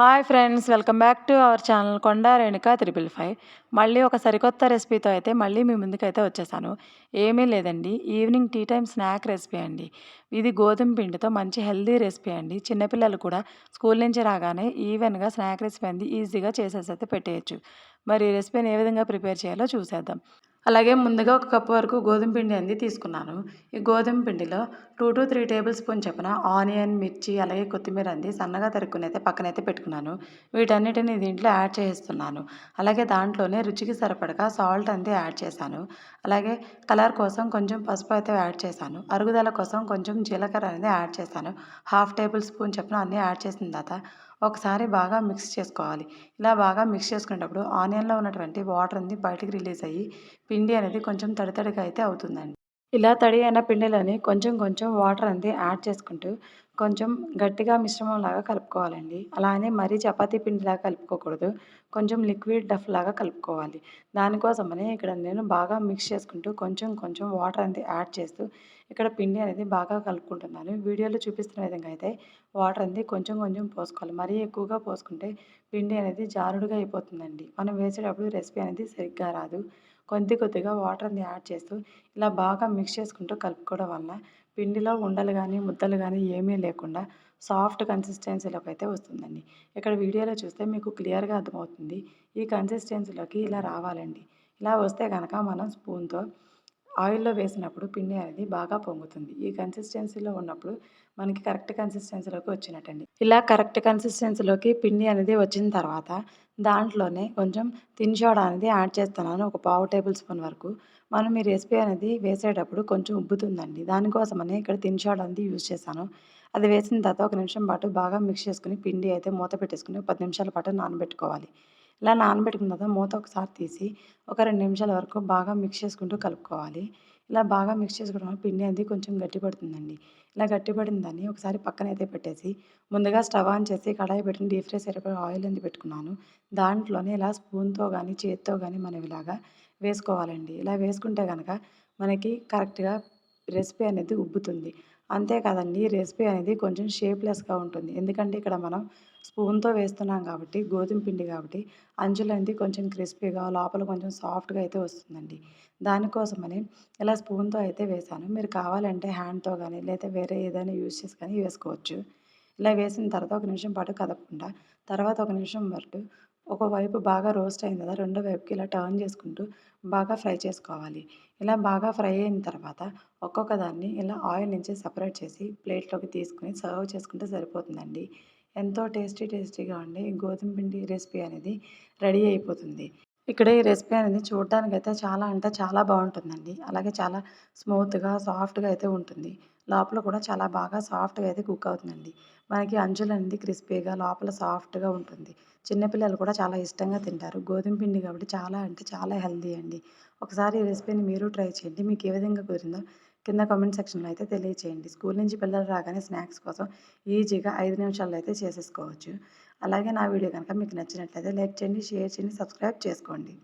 Hi friends welcome back to our channel Konda Renuka triple five మళ్ళీ ఒక సరికొత్త రెసిపీతో అయితే మళ్ళీ మీ ముందుకైతే వచ్చేసాను. ఏమీ లేదండి evening tea time snack recipe అండి. ఇది గోధుమ పిండితో మంచి హెల్దీ రెసిపీ అండి. చిన్నపిల్లలు కూడా స్కూల్ నుంచి రాగానే ఈవెన్గా స్నాక్ రెసిపీ అంది ఈజీగా చేసేసి అయితే పెట్టేయచ్చు. మరి ఈ రెసిపీని ఏ విధంగా ప్రిపేర్ చేయాలో చూసేద్దాం. అలాగే ముందుగా ఒక కప్పు వరకు గోధుమ పిండి అంది తీసుకున్నాను. ఈ గోధుమ పిండిలో two to three tablespoon చొప్పున ఆనియన్ మిర్చి అలాగే కొత్తిమీర అంది సన్నగా తరుక్కునైతే అయితే పక్కనైతే పెట్టుకున్నాను. వీటన్నిటిని దీంట్లో యాడ్ చేస్తున్నాను. అలాగే దాంట్లోనే రుచికి సరిపడగా సాల్ట్ అంతే యాడ్ చేశాను. అలాగే కలర్ కోసం కొంచెం పసుపు అయితే యాడ్ చేశాను. అరుగుదల కోసం కొంచెం జీలకర్ర అనేది యాడ్ చేశాను. హాఫ్ టేబుల్ స్పూన్ చొప్పున అన్నీ యాడ్ చేసిన తర్వాత ఒకసారి బాగా మిక్స్ చేసుకోవాలి. ఇలా బాగా మిక్స్ చేసుకునేటప్పుడు ఆనియన్లో ఉన్నటువంటి వాటర్ అనేది బయటికి రిలీజ్ అయ్యి పిండి అనేది కొంచెం తడి తడిగా అయితే అవుతుందండి. ఇలా తడి అయిన పిండిలని కొంచెం కొంచెం వాటర్ అంతే యాడ్ చేసుకుంటూ కొంచెం గట్టిగా మిశ్రమం లాగా కలుపుకోవాలండి. అలానే మరీ చపాతీ పిండిలాగా కలుపుకోకూడదు. కొంచెం లిక్విడ్ డఫ్ లాగా కలుపుకోవాలి. దానికోసమని ఇక్కడ నేను బాగా మిక్స్ చేసుకుంటూ కొంచెం కొంచెం వాటర్ అనేది యాడ్ చేస్తూ ఇక్కడ పిండి అనేది బాగా కలుపుకుంటున్నాను. వీడియోలో చూపిస్తున్న విధంగా అయితే వాటర్ అనేది కొంచెం కొంచెం పోసుకోవాలి. మరీ ఎక్కువగా పోసుకుంటే పిండి అనేది జారుడుగా అయిపోతుందండి. మనం వేసేటప్పుడు రెసిపీ అనేది సరిగ్గా రాదు. కొద్ది కొద్దిగా వాటర్ని యాడ్ చేస్తూ ఇలా బాగా మిక్స్ చేసుకుంటూ కలుపుకోవడం వల్ల పిండిలో ఉండలు కానీ ముద్దలు కానీ ఏమీ లేకుండా సాఫ్ట్ కన్సిస్టెన్సీలోకి అయితే వస్తుందండి. ఇక్కడ వీడియోలో చూస్తే మీకు క్లియర్గా అర్థమవుతుంది. ఈ కన్సిస్టెన్సీలోకి ఇలా రావాలండి. ఇలా వస్తే కనుక మనం స్పూన్తో ఆయిల్లో వేసినప్పుడు పిండి అనేది బాగా పొంగుతుంది. ఈ కన్సిస్టెన్సీలో ఉన్నప్పుడు మనకి కరెక్ట్ కన్సిస్టెన్సీలోకి వచ్చినట్టండి. ఇలా కరెక్ట్ కన్సిస్టెన్సీలోకి పిండి అనేది వచ్చిన తర్వాత దాంట్లోనే కొంచెం తిన్ సోడా అనేది యాడ్ చేస్తున్నాను. ఒక పావు టేబుల్ స్పూన్ వరకు. మనం ఈ రెసిపీ అనేది వేసేటప్పుడు కొంచెం ఉబ్బుతుందండి. దానికోసమని ఇక్కడ తిన్ సోడా అనేది యూజ్ చేశాను. అది వేసిన తర్వాత ఒక నిమిషం పాటు బాగా మిక్స్ చేసుకుని పిండి అయితే మూత పెట్టేసుకుని పది నిమిషాల పాటు నానబెట్టుకోవాలి. ఇలా నానబెట్టుకున్న తర్వాత మూత ఒకసారి తీసి ఒక రెండు నిమిషాల వరకు బాగా మిక్స్ చేసుకుంటూ కలుపుకోవాలి. ఇలా బాగా మిక్స్ చేసుకోవడం వల్ల పిండి అనేది కొంచెం గట్టిపడుతుందండి. ఇలా గట్టిపడిన దాన్ని ఒకసారి పక్కన అయితే పెట్టేసి ముందుగా స్టవ్ ఆన్ చేసి కడాయి పెట్టిన డీప్ ఫ్రై సరిపడా ఆయిల్ అనేది పెట్టుకున్నాను. దాంట్లోనే ఇలా స్పూన్తో కానీ చేతితో కానీ మనం ఇలాగా వేసుకోవాలండి. ఇలా వేసుకుంటే కనుక మనకి కరెక్ట్గా రెసిపీ అనేది ఉబ్బుతుంది. అంతే కదండి రెసిపీ అనేది కొంచెం షేప్లెస్గా ఉంటుంది. ఎందుకంటే ఇక్కడ మనం స్పూన్తో వేస్తున్నాం కాబట్టి గోధుమ పిండి కాబట్టి అంచులు అనేది కొంచెం క్రిస్పీగా లోపల కొంచెం సాఫ్ట్గా అయితే వస్తుందండి. దానికోసమని ఇలా స్పూన్తో అయితే వేసాను. మీరు కావాలంటే హ్యాండ్తో కానీ లేదా వేరే ఏదైనా యూజ్ చేసి కానీ వేసుకోవచ్చు. ఇలా వేసిన తర్వాత ఒక నిమిషం పాటు కదపకుండా తర్వాత ఒక నిమిషం పాటు ఒకవైపు బాగా రోస్ట్ అయింది కదా రెండో వైపుకి ఇలా టర్న్ చేసుకుంటూ బాగా ఫ్రై చేసుకోవాలి. ఇలా బాగా ఫ్రై అయిన తర్వాత ఒక్కొక్క దాన్ని ఇలా ఆయిల్ నుంచి సపరేట్ చేసి ప్లేట్లోకి తీసుకుని సర్వ్ చేసుకుంటే సరిపోతుందండి. ఎంతో టేస్టీ టేస్టీగా ఉండే గోధుమ పిండి రెసిపీ అనేది రెడీ అయిపోతుంది. ఇక్కడ ఈ రెసిపీ అనేది చూడడానికి అయితే చాలా అంటే చాలా బాగుంటుందండి. అలాగే చాలా స్మూత్గా సాఫ్ట్గా అయితే ఉంటుంది. లోపల కూడా చాలా బాగా సాఫ్ట్గా అయితే కుక్ అవుతుందండి. మనకి అంచులు అనేది క్రిస్పీగా లోపల సాఫ్ట్గా ఉంటుంది. చిన్నపిల్లలు కూడా చాలా ఇష్టంగా తింటారు. గోధుమ పిండి కాబట్టి చాలా అంటే చాలా హెల్దీ అండి. ఒకసారి ఈ రెసిపీని మీరు ట్రై చేయండి. మీకు ఏ విధంగా కుదిరిందో కింద కామెంట్ సెక్షన్లో అయితే తెలియచేయండి. స్కూల్ నుంచి పిల్లలు రాగానే స్నాక్స్ కోసం ఈజీగా ఐదు నిమిషాల్లో అయితే చేసేసుకోవచ్చు. అలాగే నా వీడియో కనుక మీకు నచ్చినట్లయితే లైక్ చేయండి షేర్ చేయండి సబ్స్క్రైబ్ చేసుకోండి.